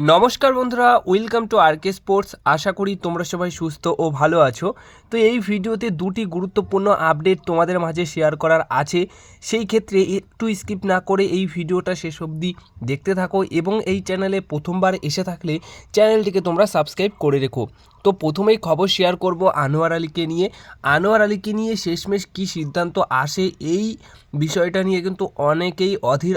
নমস্কার বন্ধুরা welcome to R K sports আশা করি তোমরা সবাই সুস্থ ও ভালো আছো। তো এই ভিডিওতে দুটি গুরুত্বপূর্ণ আপডেট তোমাদের মাঝে শেয়ার করার আছে। সেই ক্ষেত্রে একটু স্কিপ না করে এই ভিডিওটা শেষ অবধি দেখতে থাকো এবং এই চ্যানেলে প্রথমবার এসে থাকলে চ্যানেলটিকে তোমরা সাবস্ক্রাইব করে রেখো। তো প্রথমেই খবর শেয়ার করব আনোয়ার আলীকে নিয়ে। আনোয়ার আলীকে নিয়ে শেষমেশ কী সিদ্ধান্ত আসে এই বিষয়টা নিয়ে কিন্তু অনেকেই অধীর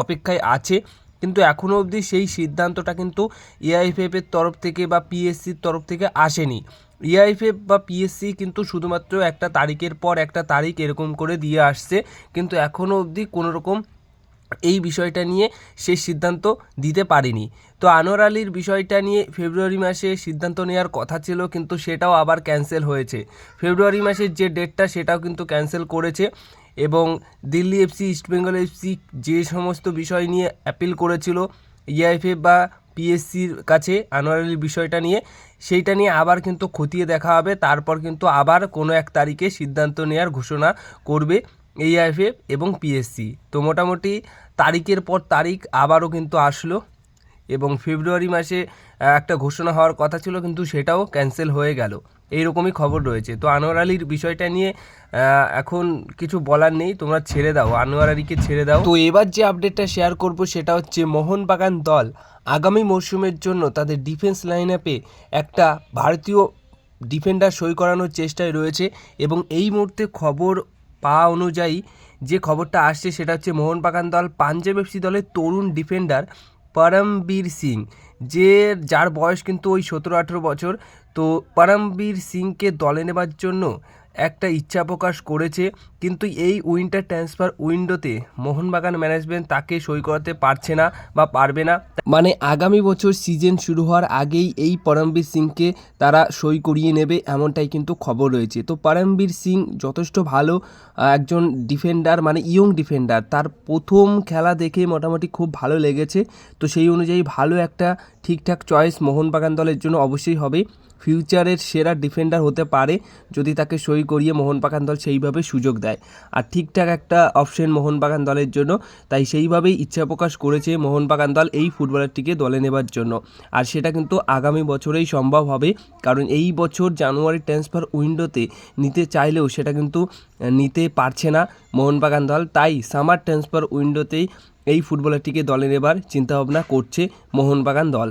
অপেক্ষায় আছে। কিন্তু এখনও অবধি সেই সিদ্ধান্তটা কিন্তু এআইএফএফ এর তরফ থেকে বা পিএসসির তরফ থেকে আসেনি। এআইএফএফ বা পিএসসি কিন্তু শুধুমাত্র একটা তারিখের পর একটা তারিখ এরকম করে দিয়ে আসছে, কিন্তু এখনও অবধি কোনো রকম এই বিষয়টা নিয়ে সে সিদ্ধান্ত দিতে পারেনি। তো আনোয়ার আলীর বিষয়টা নিয়ে ফেব্রুয়ারি মাসে সিদ্ধান্ত নেওয়ার কথা ছিল, কিন্তু সেটাও আবার ক্যান্সেল হয়েছে। ফেব্রুয়ারি মাসের যে ডেটটা সেটাও কিন্তু ক্যান্সেল করেছে। এবং দিল্লি এফসি ইস্টবেঙ্গল এফসি যে সমস্ত বিষয় নিয়ে অ্যাপিল করেছিল ইআইএফএফ বা পিএসসির কাছে আনোয়ার আলীর বিষয়টা নিয়ে, সেইটা নিয়ে আবার কিন্তু খতিয়ে দেখা হবে। তারপর কিন্তু আবার কোনো এক তারিখে সিদ্ধান্ত নেওয়ার ঘোষণা করবে এইআইএফএফ এবং পিএসসি তো মোটামুটি তারিখের পর তারিখ আবারও কিন্তু আসলো। এবং ফেব্রুয়ারি মাসে একটা ঘোষণা হওয়ার কথা ছিল, কিন্তু সেটাও ক্যান্সেল হয়ে গেল। এইরকমই খবর রয়েছে। তো আনোয়ার আলীর বিষয়টা নিয়ে এখন কিছু বলার নেই। তোমরা ছেড়ে দাও। আনোয়ার আলীকে ছেড়ে দাও। তো এবার যে আপডেটটা শেয়ার করব, সেটা হচ্ছে মোহনবাগান দল আগামী মরশুমের জন্য তাদের ডিফেন্স লাইন আপে একটা ভারতীয় ডিফেন্ডার সই করানোর চেষ্টায় রয়েছে এবং এই মুহূর্তে খবর পাওয়া অনুযায়ী যে খবরটা আসছে, সেটা হচ্ছে মোহনবাগান দল, পাঞ্জাব এফসি দলের তরুণ ডিফেন্ডার পরমবীর সিং, যে যার বয়স কিন্তু ওই সতেরো আঠেরো বছর। তো পরমবীর সিংকে দলে নেবার জন্য একটা ইচ্ছা প্রকাশ করেছে, কিন্তু এই উইন্টার ট্রান্সফার উইন্ডোতে মোহনবাগান ম্যানেজমেন্ট তাকে সই করাতে পারছে না বা পারবে না। মানে আগামী বছর সিজন শুরু হওয়ার আগেই এই পরমবীর সিংকে তারা সই করিয়ে নেবে এমনটাই কিন্তু খবর রয়েছে। তো পরমবীর সিং যথেষ্ট ভালো একজন ডিফেন্ডার মানে ইয়ং ডিফেন্ডার। তার প্রথম খেলা দেখে মোটামুটি খুব ভালো লেগেছে। তো সেই অনুযায়ী ভালো একটা ঠিকঠাক চয়েস মোহনবাগান দলের জন্য অবশ্যই হবে। ফিউচারের সেরা ডিফেন্ডার হতে পারে যদি তাকে সই করিয়ে মোহনবাগান দল সেইভাবে সুযোগ দেয়। আর ঠিকঠাক একটা অপশন মোহনবাগান দলের জন্য, তাই সেইভাবেই ইচ্ছা প্রকাশ করেছে মোহনবাগান দল এই ফুটবলারটিকে দলে নেবার জন্য। আর সেটা কিন্তু আগামী বছরেই সম্ভব হবে, কারণ এই বছর জানুয়ারি ট্রান্সফার উইন্ডোতে নিতে চাইলেও সেটা কিন্তু নিতে পারছে না মোহনবাগান দল। তাই সামার ট্রান্সফার উইন্ডোতেই এই ফুটবলারটিকে দলে নেবার চিন্তাভাবনা করছে মোহনবাগান দল।